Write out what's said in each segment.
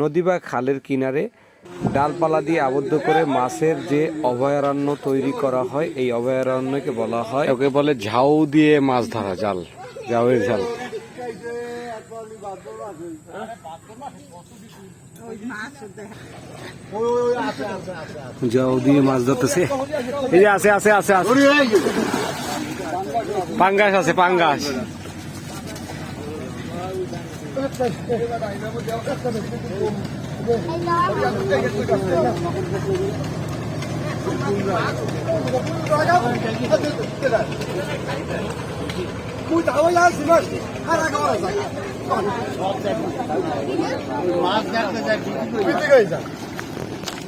নদী বা খালের কিনারে ডালপালা দিয়ে আবদ্ধ করে মাছের যে অভয়ারণ্য তৈরি করা হয় এই অভয়ারণ্যকে বলা হয় ওকে বলে ঝাউ দিয়ে মাছ ধরা জাল। ঝাউয়ের জাল ঝাউ দিয়ে মাছ ধরতেছে। এই যে আছে আছে আছে আছে। পাঙ্গাস আছে পাঙ্গাস।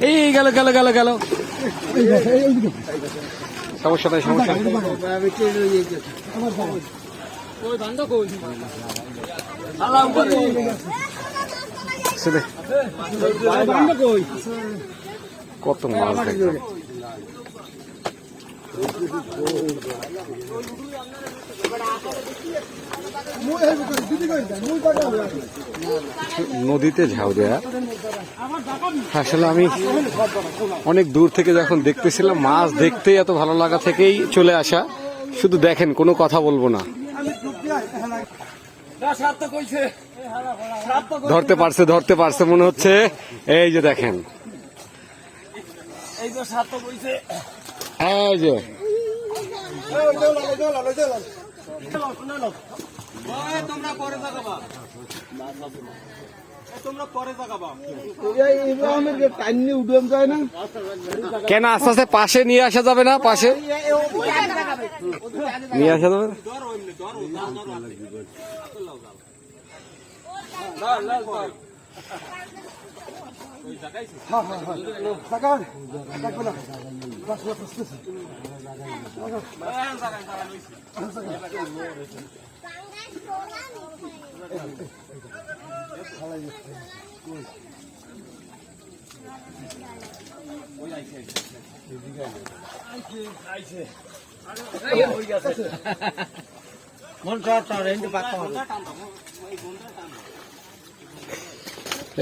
এই গেল গেল গেল গেল। সমস্যা নাই সমস্যা কত নদীতে ঝাউ দেয়া। আসলে আমি অনেক দূর থেকে যখন দেখতেছিলাম, মাছ দেখতেই এত ভালো লাগা থেকেই চলে আসা। শুধু দেখেন, কোনো কথা বলব না। ধরতে পারছে ধরতে পারছে মনে হচ্ছে। এই যে দেখেন। এই যে কেন আস্তে আস্তে পাশে নিয়ে আসা যাবে না? পাশে? নিয়ে আসা যাবে না?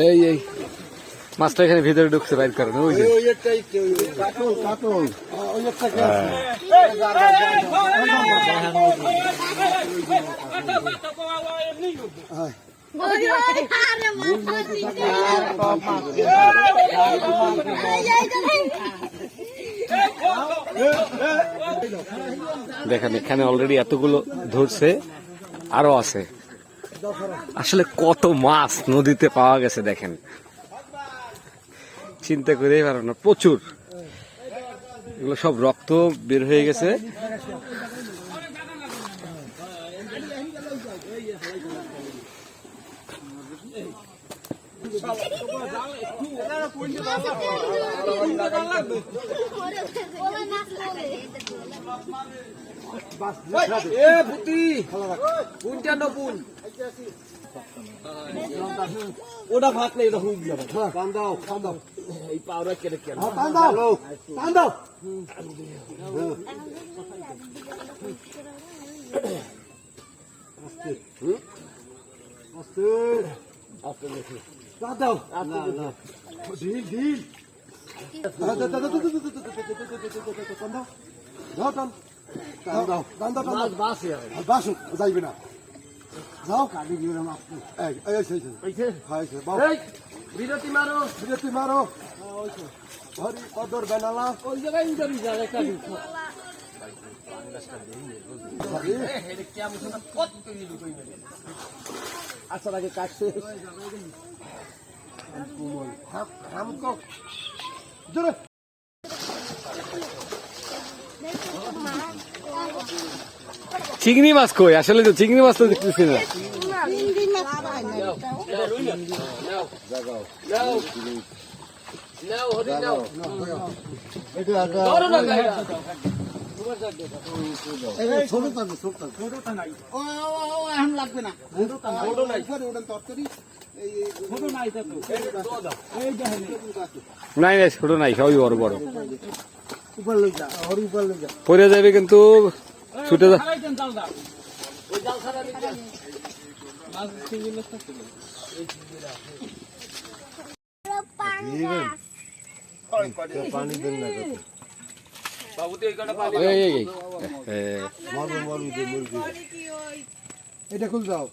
এই এই। মাছটা এখানে ভিতরে ঢুকছে, বাইর করেন, ওই যে। দেখেন, এখানে অলরেডি এতগুলো ধরছে, আরও আছে। আসলে কত মাছ নদীতে পাওয়া গেছে দেখেন। চিন্তা করেই পারো না, প্রচুর। এগুলো সব রক্ত বের হয়ে গেছে। ওটা ফাটলে এটা হুক যাবে টান দাও টান দাও। এই পাউডার কেটে কেটে টান দাও। টান দাও। আস্তে আস্তে। দাও ঢিল ঢিল যাইবে না যাও বাউ বিরতি মারো বিরতি মারো হরি কদর বেনালা ওই জায়গায় ইন্টারি জায়গা কাটি আচ্ছা আগে কাটছে চিংড়ি মাছ কই? আসলে তো চিংড়ি মাছ তো দেখতেছি না। ছোট নাই সবই বড় বড়। পরে যাবে কিন্তু ছুটে পানি দেন না। এটা খুল দাও।